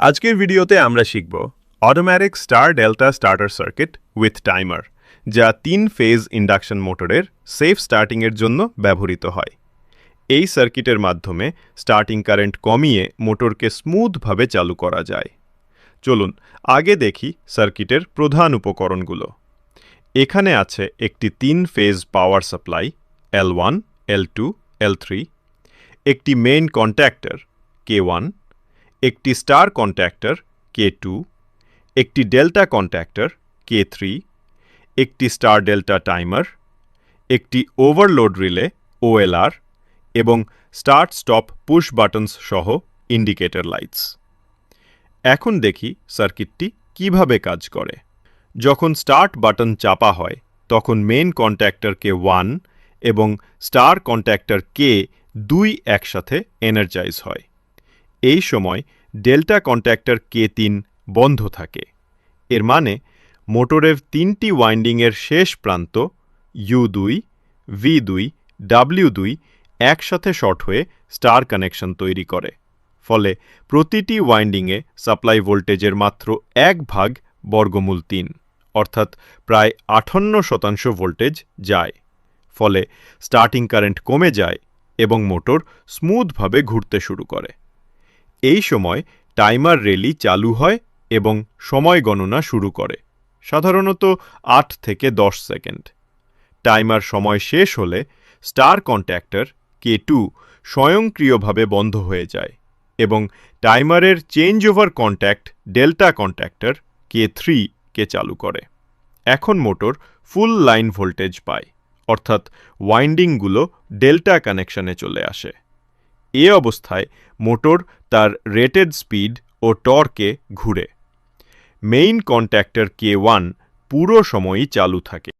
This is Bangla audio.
আজকের ভিডিওতে আমরা শিখব automatic star delta starter circuit with timer যা তিন ফেজ ইন্ডাকশন মোটরের সেফ স্টার্টিংয়ের জন্য ব্যবহৃত হয়। এই সার্কিটের মাধ্যমে স্টার্টিং কারেন্ট কমিয়ে মোটরকে স্মুথভাবে চালু করা যায়। চলুন, আগে দেখি সার্কিটের প্রধান উপকরণগুলো। এখানে আছে একটি তিন phase power supply L one L two L three একটি মেইন কন্ট্যাক্টর কে ওয়ান একটি স্টার কন্ট্যাক্টর, কে টু, একটি ডেল্টা কন্ট্যাক্টর, কে থ্রি, একটি স্টার ডেল্টা টাইমার, একটি ওভারলোড রিলে ওএলআর এবং স্টার্ট স্টপ পুশ বাটনস সহ ইন্ডিকেটর লাইটস। এখন দেখি সার্কিটটি কীভাবে কাজ করে। যখন স্টার্ট বাটন চাপা হয়, তখন মেন কন্ট্যাক্টরকে ওয়ান এবং স্টার কন্ট্যাক্টর কে দুই একসাথে এনার্জাইজ হয়। এই সময় ডেল্টা কন্ট্যাক্টর কে তিন বন্ধ থাকে। এর মানে মোটরের তিনটি ওয়াইন্ডিংয়ের শেষ প্রান্ত ইউ দুই, ভি দুই, ডাব্লিউ দুই একসাথে শর্ট হয়ে স্টার কানেকশন তৈরি করে। ফলে প্রতিটি ওয়াইন্ডিংয়ে সাপ্লাই ভোল্টেজের মাত্র এক ভাগ বর্গমূল তিন, অর্থাৎ প্রায় আঠান্ন শতাংশ ভোল্টেজ যায়। ফলে স্টার্টিং কারেন্ট কমে যায় এবং মোটর স্মুথভাবে ঘুরতে শুরু করে। এই সময় টাইমার রেলি চালু হয় এবং সময় গণনা শুরু করে, সাধারণত আট থেকে দশ সেকেন্ড। টাইমার সময় শেষ হলে স্টার কন্ট্যাক্টর কে টু স্বয়ংক্রিয়ভাবে বন্ধ হয়ে যায় এবং টাইমারের change over contact delta contactor K three কে চালু করে। এখন মোটর ফুল লাইন ভোল্টেজ পায়, অর্থাৎ ওয়াইন্ডিংগুলো ডেল্টা কানেকশনে চলে আসে। এ অবস্থায় মোটর তার রেটেড স্পিড ও টর্কে ঘুরে। মেইন কন্ট্যাক্টর কে ওয়ান পুরো সময়ই চালু থাকে।